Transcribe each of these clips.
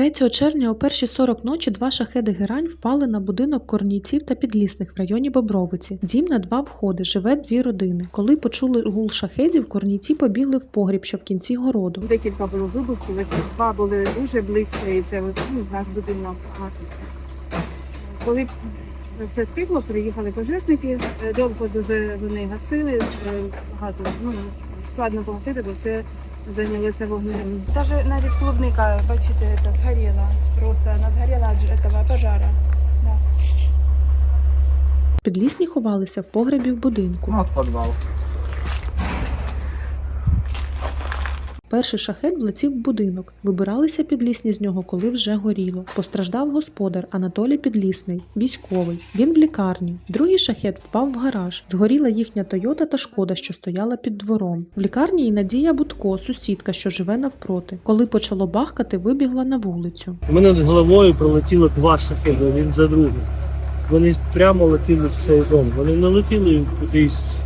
3 червня о перші 40 ночі два шахеди герань впали на будинок корнійців та підлісних в районі Бобровиці. Дім на два входи, живе дві родини. Коли почули гул шахедів, корнійці побігли в погріб, що в кінці городу. Декілька було вибухів, ось два були дуже близько, і це ну, наш будинок. Коли все стигло, приїхали пожежники, е, довго дуже вони гасили, е, багато ну, складно погасити, бо все зайнялося вогнем. Даже навіть клубника, бачите, это згоріла. Просто вона згоріла від цього этого пожара. Да. Підлісні ховалися в погребі в будинку. Ну, от підвал. Перший шахет влетів в будинок. Вибиралися підлісні з нього, коли вже горіло. Постраждав господар Анатолій Підлісний, військовий. Він в лікарні. Другий шахет впав в гараж. Згоріла їхня Тойота та Шкода, що стояла під двором. В лікарні і Надія Будко, сусідка, що живе навпроти. Коли почало бахкати, вибігла на вулицю. У мене над головою пролетіло два шахеди, один за другим. Вони прямо летіли в цей дом. Вони не летіли кудись.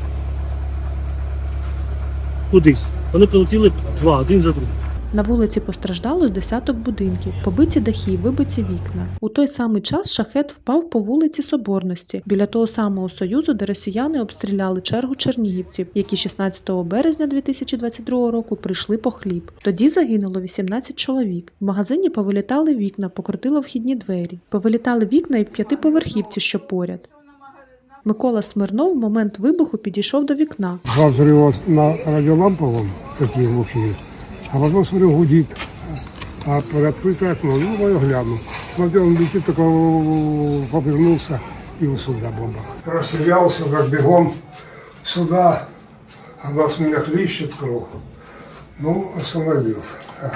Кудись. Вони прилетіли два, один за другим. На вулиці постраждало з десяток будинків, побиті дахи, вибиті вікна. У той самий час шахет впав по вулиці Соборності біля того самого союзу, де росіяни обстріляли чергу чернігівців, які 16 березня 2022 року прийшли по хліб. Тоді загинуло 18 чоловік. В магазині повилітали вікна, покрутило вхідні двері. Повилітали вікна і в п'ятиповерхівці, що поряд. Микола Смирнов в момент вибуху підійшов до вікна. Взрыва на радиоламповом, такие глухие, а потом, смотрю, гудит. А приоткрытое окно, ну, я гляну. Смотрю, он летит, только повернулся, и вот сюда бомба. Растерялся, как бегом сюда, а нас меня хлещет кровь. Ну, остановил. Ага.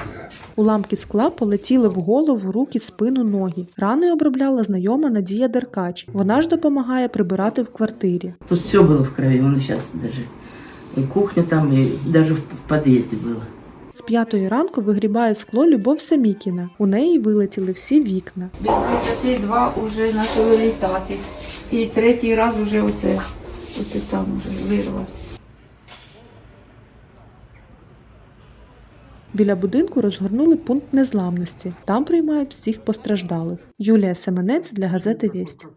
Уламки скла полетіли в голову, руки, спину, ноги. Рани обробляла знайома Надія Деркач. Вона ж допомагає прибирати в квартирі. Тут все было в крови, он сейчас даже и кухня там, и даже в подъезде было. З п'ятої ранку вигрібає скло Любов Самікіна. У неї вилетіли всі вікна. Без 22 вже почали літати. І третій раз вже оце, оце там вже вирвав. Біля будинку розгорнули пункт незламності. Там приймають всіх постраждалих. Юлія Семенець для газети Вість.